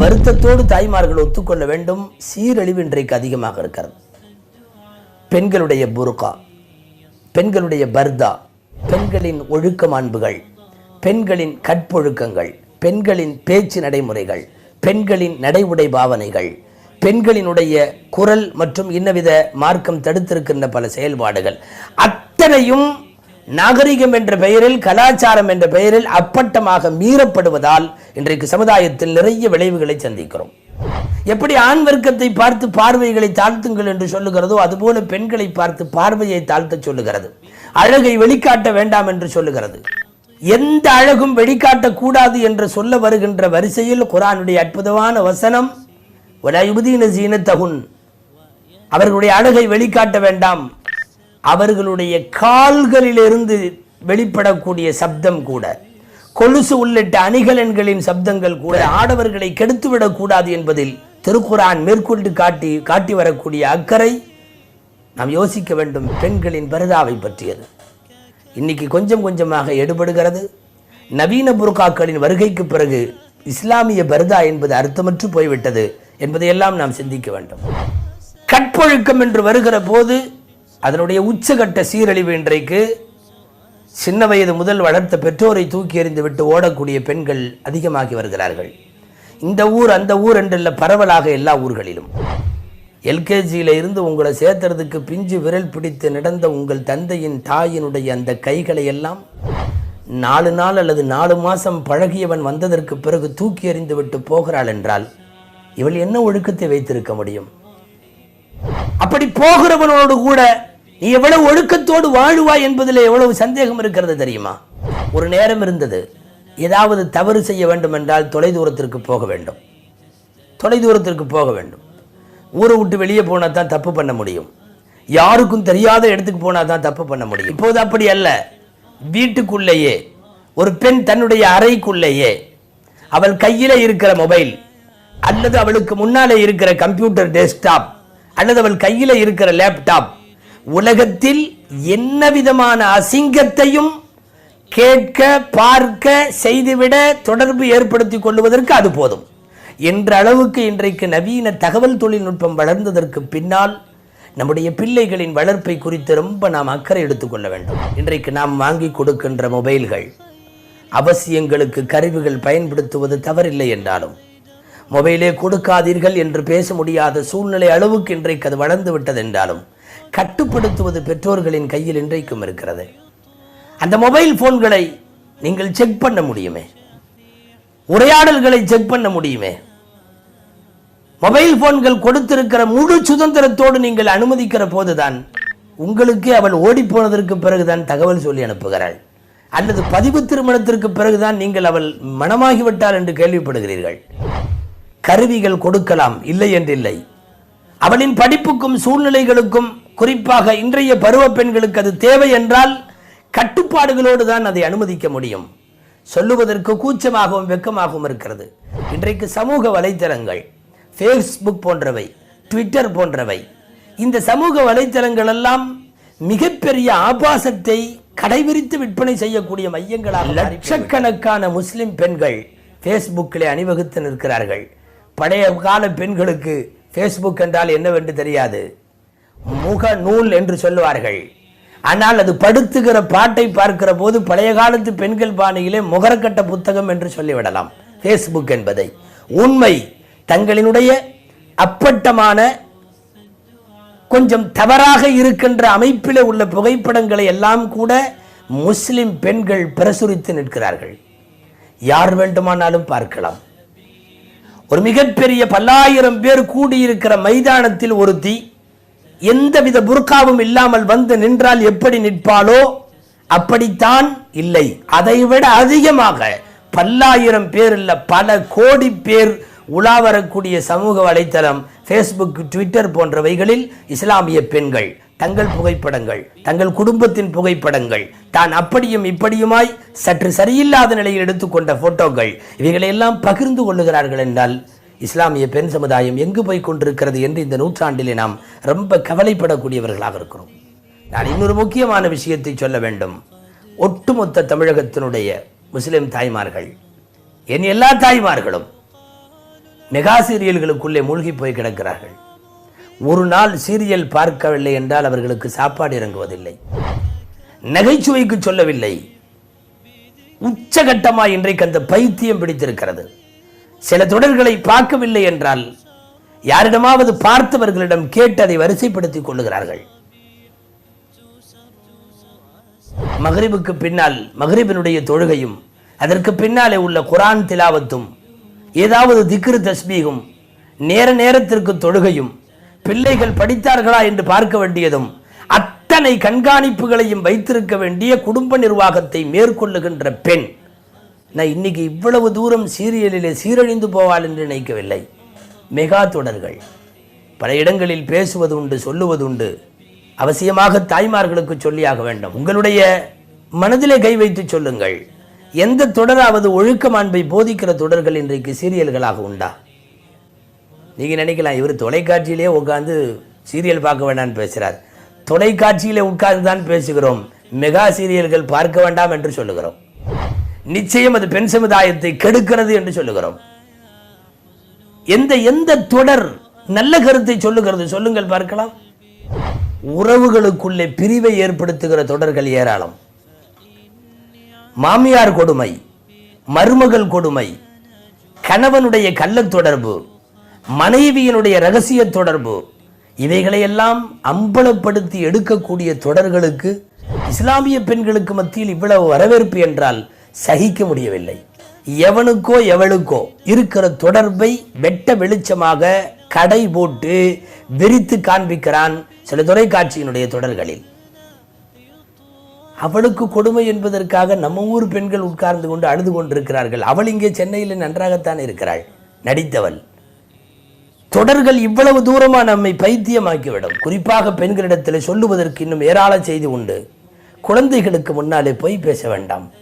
வருத்தத்தோடு தாய்மார்கள் ஒத்துக்கொள்ள வேண்டும். சீரழிவு இன்றைக்கு அதிகமாக இருக்கிறது. பெண்களுடைய புருகா பெண்களுடைய பர்தா பெண்களின் ஒழுக்க மாண்புகள் பெண்களின் கற்பொழுக்கங்கள் பெண்களின் பேச்சு நடைமுறைகள் பெண்களின் நடை உடை பாவனைகள் பெண்களினுடைய குரல் மற்றும் இன்னவித மார்க்கம் தடுத்திருக்கின்ற பல செயல்பாடுகள். அத்தனையும் நாகரிகம் என்ற பெயரில் கலாச்சாரம் என்ற பெயரில் அப்பட்டமாக மீறப்படுவதால் இன்றைக்கு சமுதாயத்தில் நிறைய விளைவுகளை சந்திக்கிறோம். எப்படி ஆண் வர்க்கத்தை பார்த்து பார்வைகளை தாழ்த்துங்கள் என்று சொல்லுகிறதோ அதுபோல பெண்களை பார்த்து பார்வையை தாழ்த்த சொல்லுகிறது. அழகை வெளிக்காட்ட வேண்டாம் என்று சொல்லுகிறது. எந்த அழகும் வெளிக்காட்டக்கூடாது என்று சொல்ல வருகின்ற வரிசையில் குரானுடைய அற்புதமான வசனம் வலயுபதீன தகுன் அவர்களுடைய அழகை வெளிக்காட்ட வேண்டாம். அவர்களுடைய கால்களிலிருந்து வெளிப்படக்கூடிய சப்தம் கூட கொலுசு உள்ளிட்ட அணிகலன்களின் சப்தங்கள் கூட ஆடவர்களை கெடுத்துவிடக்கூடாது என்பதில் திருக்குரான் மேற்கொண்டு காட்டி காட்டி வரக்கூடிய அக்கறை நாம் யோசிக்க வேண்டும். பெண்களின் பரதாவை பற்றியது. இன்னைக்கு கொஞ்சம் கொஞ்சமாக எடுபடுகிறது. நவீன புருக்காக்களின் வருகைக்கு பிறகு இஸ்லாமிய பரதா என்பது அர்த்தமற்று போய்விட்டது என்பதையெல்லாம் நாம் சிந்திக்க வேண்டும். கற்பொழுக்கம் என்று வருகிற போது அதனுடைய உச்சகட்ட சீரழிவு இன்றைக்கு சின்ன வயது முதல் வளர்த்த பெற்றோரை தூக்கி எறிந்து விட்டு ஓடக்கூடிய பெண்கள் அதிகமாகி வருகிறார்கள். இந்த ஊர் அந்த ஊர் என்றல்ல பரவலாக எல்லா ஊர்களிலும். எல்கேஜியில் இருந்து உங்களை சேர்த்துறதுக்கு பிஞ்சு விரல் பிடித்து நடந்த உங்கள் தந்தையின் தாயினுடைய அந்த கைகளை எல்லாம் நாலு நாள் அல்லது நாலு மாதம் பழகியவன் வந்ததற்கு பிறகு தூக்கி எறிந்து விட்டு போகிறாள் என்றால் இவள் என்ன ஒழுக்கத்தை வைத்திருக்க முடியும்? அப்படி போகிறவனோடு கூட நீ எவ்வளவு ஒழுக்கத்தோடு வாழுவாய் என்பதில் எவ்வளவு சந்தேகம் இருக்கிறது தெரியுமா? ஒரு நேரம் இருந்தது. ஏதாவது தவறு செய்ய வேண்டும் என்றால் தொலைதூரத்திற்கு போக வேண்டும். தொலைதூரத்திற்கு போக வேண்டும். ஊரை விட்டு வெளியே போனால் தான் தப்பு பண்ண முடியும். யாருக்கும் தெரியாத இடத்துக்கு போனால் தான் தப்பு பண்ண முடியும். இப்போது அப்படி அல்ல. வீட்டுக்குள்ளேயே ஒரு பெண் தன்னுடைய அறைக்குள்ளேயே அவள் கையில் இருக்கிற மொபைல் அல்லது அவளுக்கு முன்னாலே இருக்கிற கம்ப்யூட்டர் டெஸ்க்டாப் அல்லது அவள் கையில் இருக்கிற லேப்டாப் உலகத்தில் என்ன விதமான அசிங்கத்தையும் கேட்க பார்க்க செய்துவிட தொடர்பு ஏற்படுத்திக் கொள்வதற்கு அது போதும். என்ற அளவுக்கு இன்றைக்கு நவீன தகவல் தொழில்நுட்பம் வளர்ந்ததற்கு பின்னால் நம்முடைய பிள்ளைகளின் வளர்ப்பை குறித்து ரொம்ப நாம் அக்கறை எடுத்துக்கொள்ள வேண்டும். இன்றைக்கு நாம் வாங்கி கொடுக்கின்ற மொபைல்கள் அவசியங்களுக்கு கருவிகள் பயன்படுத்துவது தவறில்லை என்றாலும் மொபைலே கொடுக்காதீர்கள் என்று பேச முடியாத சூழ்நிலை அளவுக்கு இன்றைக்கு அது வளர்ந்து விட்டது என்றாலும் கட்டுப்படுத்துவது பெற்றோர்களின் கையில் இன்றைக்கும் இருக்கிறது. அந்த மொபைல் போன்களை நீங்கள் செக் பண்ண முடியுமே? உரையாடல்களை செக் பண்ண முடியுமே? மொபைல் போன்கள் கொடுத்திருக்கிற முழு சுதந்திரத்தோடு நீங்கள் அனுமதிக்கிற போதுதான் உங்களுக்கு அவள் ஓடி போனதற்கு பிறகுதான் தகவல் சொல்லி அனுப்புகிறாள். அல்லது பதிவு திருமணத்திற்கு பிறகுதான் நீங்கள் அவள் மனமாகிவிட்டாள் என்று கேள்விப்படுகிறீர்கள். கருவிகள் கொடுக்கலாம். இல்லை என்றில்லை. அவளின் படிப்புக்கும் சூழ்நிலைகளுக்கும் குறிப்பாக இன்றைய பருவ பெண்களுக்கு அது தேவை என்றால் கட்டுப்பாடுகளோடு தான் அதை அனுமதிக்க முடியும். சொல்லுவதற்கு கூச்சமாகவும் வெக்கமாகவும் இருக்கிறது. இன்றைக்கு சமூக வலைத்தளங்கள் ஃபேஸ்புக் போன்றவை ட்விட்டர் போன்றவை இந்த சமூக வலைத்தளங்கள் எல்லாம் மிகப்பெரிய ஆபாசத்தை கடைபிடித்து விற்பனை செய்யக்கூடிய மையங்களாக லட்சக்கணக்கான முஸ்லிம் பெண்கள் ஃபேஸ்புக்கிலே அணிவகுத்து நிற்கிறார்கள். பழைய கால பெண்களுக்கு ஃபேஸ்புக் என்றால் என்னவென்று தெரியாது. முக நூல் என்று சொல்லுவார்கள். ஆனால் அது படுத்துகிற பாட்டை பார்க்கிற போது பழைய காலத்து பெண்கள் பாணியிலே முகரக்கட்ட புத்தகம் என்று சொல்லிவிடலாம். ஃபேஸ்புக் என்பதை. உண்மை தங்களினுடைய அப்பட்டமான கொஞ்சம் தவறாக இருக்கின்ற அமைப்பில் உள்ள புகைப்படங்களை எல்லாம் கூட முஸ்லிம் பெண்கள் பிரசுரித்து நிற்கிறார்கள். யார் வேண்டுமானாலும் பார்க்கலாம். ஒரு மிகப்பெரிய பல்லாயிரம் பேர் கூடியிருக்கிற மைதானத்தில் ஒருத்தி எந்தவித புர்காவும் இல்லாமல் வந்து நின்றால் எப்படி நிற்பாளோ அப்படித்தான் இல்லை. அதைவிட அதிகமாக பல்லாயிரம் பேர் இல்லை பல கோடி பேர் உலா வரக்கூடிய சமூக வலைத்தளம் ஃபேஸ்புக் ட்விட்டர் போன்றவைகளில் இஸ்லாமிய பெண்கள் தங்கள் புகைப்படங்கள் தங்கள் குடும்பத்தின் புகைப்படங்கள் தான் அப்படியும் இப்படியுமாய் சற்று சரியில்லாத நிலையில் எடுத்துக்கொண்ட போட்டோக்கள் இவைகளையெல்லாம் பகிர்ந்து கொள்ளுகிறார்கள் என்றால் இஸ்லாமிய பெண் சமுதாயம் எங்கு போய் கொண்டிருக்கிறது என்று இந்த நூற்றாண்டிலே நாம் ரொம்ப கவலைப்படக்கூடியவர்களாக இருக்கிறோம். நான் இன்னொரு முக்கியமான விஷயத்தை சொல்ல வேண்டும். ஒட்டுமொத்த தமிழகத்தினுடைய முஸ்லிம் தாய்மார்கள் என் எல்லா தாய்மார்களும் மெகா சீரியல்களுக்குள்ளே மூழ்கி போய் கிடக்கிறார்கள். ஒரு நாள் சீரியல் பார்க்கவில்லை என்றால் அவர்களுக்கு சாப்பாடு இறங்குவதில்லை. நகைச்சுவைக்கு சொல்லவில்லை. உச்சகட்டமாக இன்றைக்கு அந்த பைத்தியம் பிடித்திருக்கிறது. சில தொடர்களை பார்க்கவில்லை என்றால் யாரிடமாவது பார்த்தவர்களிடம் கேட்டு அதை வரிசைப்படுத்திக் கொள்ளுகிறார்கள். மகரிபுக்கு பின்னால் மகரிபினுடைய தொழுகையும் அதற்கு பின்னாலே உள்ள குரான் திலாவத்தும் ஏதாவது திக்ரு தஸ்பீகும் நேர நேரத்திற்கு தொழுகையும் பிள்ளைகள் படித்தார்களா என்று பார்க்க வேண்டியதும் அத்தனை கண்காணிப்புகளையும் வைத்திருக்க வேண்டிய குடும்ப நிர்வாகத்தை மேற்கொள்ளுகின்ற பெண் நான் இன்னைக்கு இவ்வளவு தூரம் சீரியலிலே சீரழிந்து போவாள் என்று நினைக்கவில்லை. மெகா தொடர்கள். பல இடங்களில் பேசுவது உண்டு சொல்லுவது உண்டு. அவசியமாக தாய்மார்களுக்கு சொல்லியாக வேண்டும். உங்களுடைய மனதிலே கை வைத்து சொல்லுங்கள். எந்த தொடராவது ஒழுக்க மாண்பை போதிக்கிற தொடர்கள் இன்றைக்கு சீரியல்களாக உண்டா? நீங்க நினைக்கலாம் இவர் தொலைக்காட்சியிலே உட்கார்ந்து சீரியல் பார்க்க வேண்டாம்னு பேசுகிறார் தொலைக்காட்சியிலே உட்கார்ந்து தான் பேசுகிறோம். மெகா சீரியல்கள் பார்க்க வேண்டாம் என்று சொல்லுகிறோம். நிச்சயம் அது பெண் சமுதாயத்தை கெடுக்கிறது என்று சொல்லுகிறோம். எந்த எந்த தொடர் நல்ல கருத்தை சொல்லுகிறது சொல்லுங்கள் பார்க்கலாம். உறவுகளுக்குள்ளே பிரிவை ஏற்படுத்துகிற தொடர்கள் ஏராளம். மாமியார் கொடுமை மருமகள் கொடுமை கணவனுடைய கள்ள தொடர்பு மனைவியினுடைய ரகசிய தொடர்பு. இவைகளையெல்லாம் அம்பலப்படுத்தி எடுக்கக்கூடிய தொடர்களுக்கு இஸ்லாமிய பெண்களுக்கு மத்தியில் இவ்வளவு வரவேற்பு என்றால் சகிக்க முடியவில்லை. எவனுக்கோ எவளுக்கோ இருக்கிற தொடர்பை வெட்ட வெளிச்சமாக கடை போட்டு விரித்து காண்பிக்கிறான் சில தொலைக்காட்சியினுடைய தொடர்களில். அவளுக்கு கொடுமை என்பதற்காக நம்ம ஊர் பெண்கள் உட்கார்ந்து கொண்டு அழுது கொண்டிருக்கிறார்கள். அவள் இங்கே சென்னையில் நன்றாகத்தான் இருக்கிறாள். நடித்தவள். தொடர்கள் இவ்வளவு தூரமாக நம்மை பைத்தியமாக்கிவிடும். குறிப்பாக பெண்களிடத்தில் சொல்லுவதற்கு இன்னும் ஏராள செய்தி உண்டு. குழந்தைகளுக்கு முன்னாலே போய் பேச வேண்டாம்.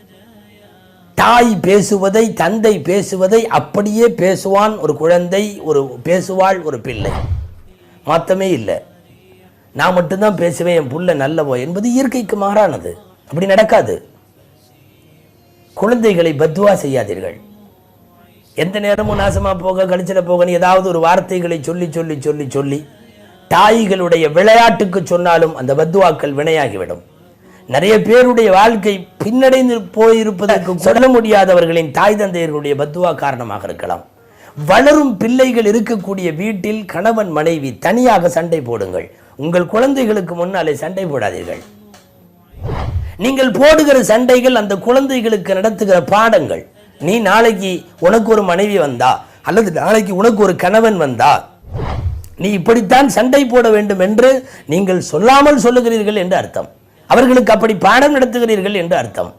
தாய் பேசுவதை தந்தை பேசுவதை அப்படியே பேசுவான் ஒரு குழந்தை ஒரு பேசுவாள் ஒரு பிள்ளை. மாத்தமே இல்லை. நான் மட்டும்தான் பேசுவேன் என் புள்ள நல்லவோ என்பது இயற்கைக்கு மாறானது. அப்படி நடக்காது. குழந்தைகளை பத்வா செய்யாதீர்கள். எந்த நேரமும் நாசமா போக கழிச்சிட போகன்னு ஏதாவது ஒரு வார்த்தைகளை சொல்லி சொல்லி சொல்லி சொல்லி தாய்களுடைய விளையாட்டுக்கு சொன்னாலும் அந்த பத்துவாக்கள் வினையாகிவிடும். நிறைய பேருடைய வாழ்க்கை பின்னடைந்து போயிருப்பதற்கு சொல்ல முடியாதவர்களின் தாய் தந்தையர்களுடைய பத்துவா காரணமாக இருக்கலாம். வளரும் பிள்ளைகள் இருக்கக்கூடிய வீட்டில் கணவன் மனைவி தனியாக சண்டை போடுங்கள். உங்கள் குழந்தைகளுக்கு முன்னாலே சண்டை போடாதீர்கள். நீங்கள் போடுகிற சண்டைகள் அந்த குழந்தைகளுக்கு நடத்துகிற பாடங்கள். நீ நாளைக்கு உனக்கு ஒரு மனைவி வந்தா அல்லது நாளைக்கு உனக்கு ஒரு கணவன் வந்தா நீ இப்படித்தான் சண்டை போட வேண்டும் என்று நீங்கள் சொல்லாமல் சொல்லுகிறீர்கள் என்று அர்த்தம். அவர்களுக்கு அப்படி பாடம் நடத்துகிறீர்கள் என்று அர்த்தம்.